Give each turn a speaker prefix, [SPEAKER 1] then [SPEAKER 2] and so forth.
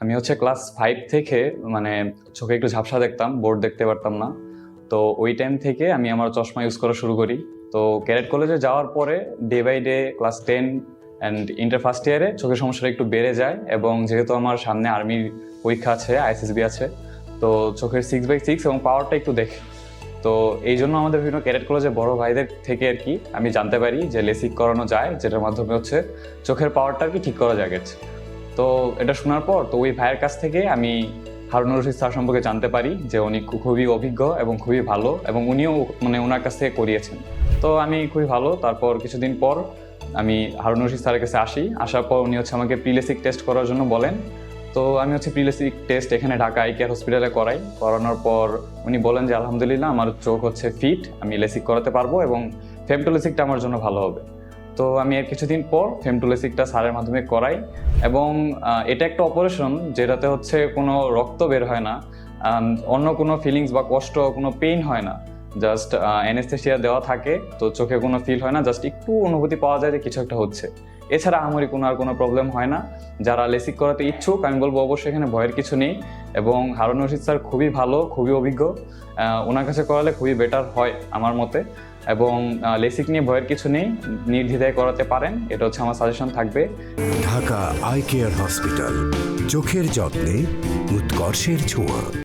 [SPEAKER 1] আমি হচ্ছে class five থেকে মানে চোখে একটু ঝাপসা দেখতাম বোর্ড দেখতে পারতাম না। তো ওই টাইম থেকে আমি আমার চশমা ইউজ করা শুরু করি। তো ক্যারেট কলেজে যাওয়ার পরে day by day class ten and inter first ইয়ারে চোখের সমস্যাটা একটু বেড়ে যায় এবং যেহেতু আমার সামনে আর্মির পরীক্ষা আছে আইএসএসবি আছে, তো চোখের সিক্স বাই সিক্স এবং পাওয়ারটা একটু দেখে। তো এই জন্য আমাদের বিভিন্ন ক্যাডেট কলেজে বড় ভাইদের থেকে আর কি আমি জানতে পারি যে লেসিক করানো যায়, যেটার মাধ্যমে হচ্ছে চোখের পাওয়ারটা আর কি ঠিক করা যায়। গেছে তো এটা শোনার পর তো ওই ভাইয়ের কাছ থেকে আমি হারুন রশিদ স্যার সম্পর্কে জানতে পারি যে উনি খুবই অভিজ্ঞ এবং খুবই ভালো এবং উনিও মানে ওনার কাছ থেকে করিয়েছেন। তো আমি খুবই ভালো। তারপর কিছুদিন পর আমি হারুন রশিদ স্যারের কাছে আসি। আসার পর উনি হচ্ছে আমাকে প্রিলেসিক টেস্ট করার জন্য বলেন। তো আমি হচ্ছে প্রিলেসিক টেস্ট এখানে ঢাকা আই কেয়ার হসপিটালে করাই। করানোর পর উনি বলেন যে, আলহামদুলিল্লাহ, আমার চোখ হচ্ছে ফিট, আমি লেসিক করাতে পারব এবং ফেমটোলেসিকটা আমার জন্য ভালো হবে। তো আমি এর কিছুদিন পর ফেমটোলেসিকটা সারের মাধ্যমে করাই এবং এটা একটা অপারেশন যেটাতে হচ্ছে কোনো রক্ত বের হয় না অন্য কোনো ফিলিংস বা কষ্ট, কোনো পেইন হয় না। জাস্ট অ্যানেস্থেশিয়া দেওয়া থাকে, তো চোখে কোনো ফিল হয় না জাস্ট একটু অনুভূতি পাওয়া যায় যে কিছু একটা হচ্ছে। এছাড়া আমারই কোনো আর কোনো প্রবলেম হয় না। যারা লেসিক করাতে ইচ্ছুক, আমি বলব অবশ্যই এখানে ভয়ের কিছু নেই। এবং হারুন রশিদ স্যার খুবই ভালো, খুবই অভিজ্ঞ। ওনার কাছে করালে খুবই বেটার হয় আমার মতে। এবং লেসিক নিয়ে ভয়ের কিছু নেই, নির্দ্বিধায় করাতে পারেন। এটা হচ্ছে আমার সাজেশন থাকবে।
[SPEAKER 2] ঢাকা আই কেয়ার হসপিটাল চোখের যত্নে, উৎকর্ষের ছোঁয়া।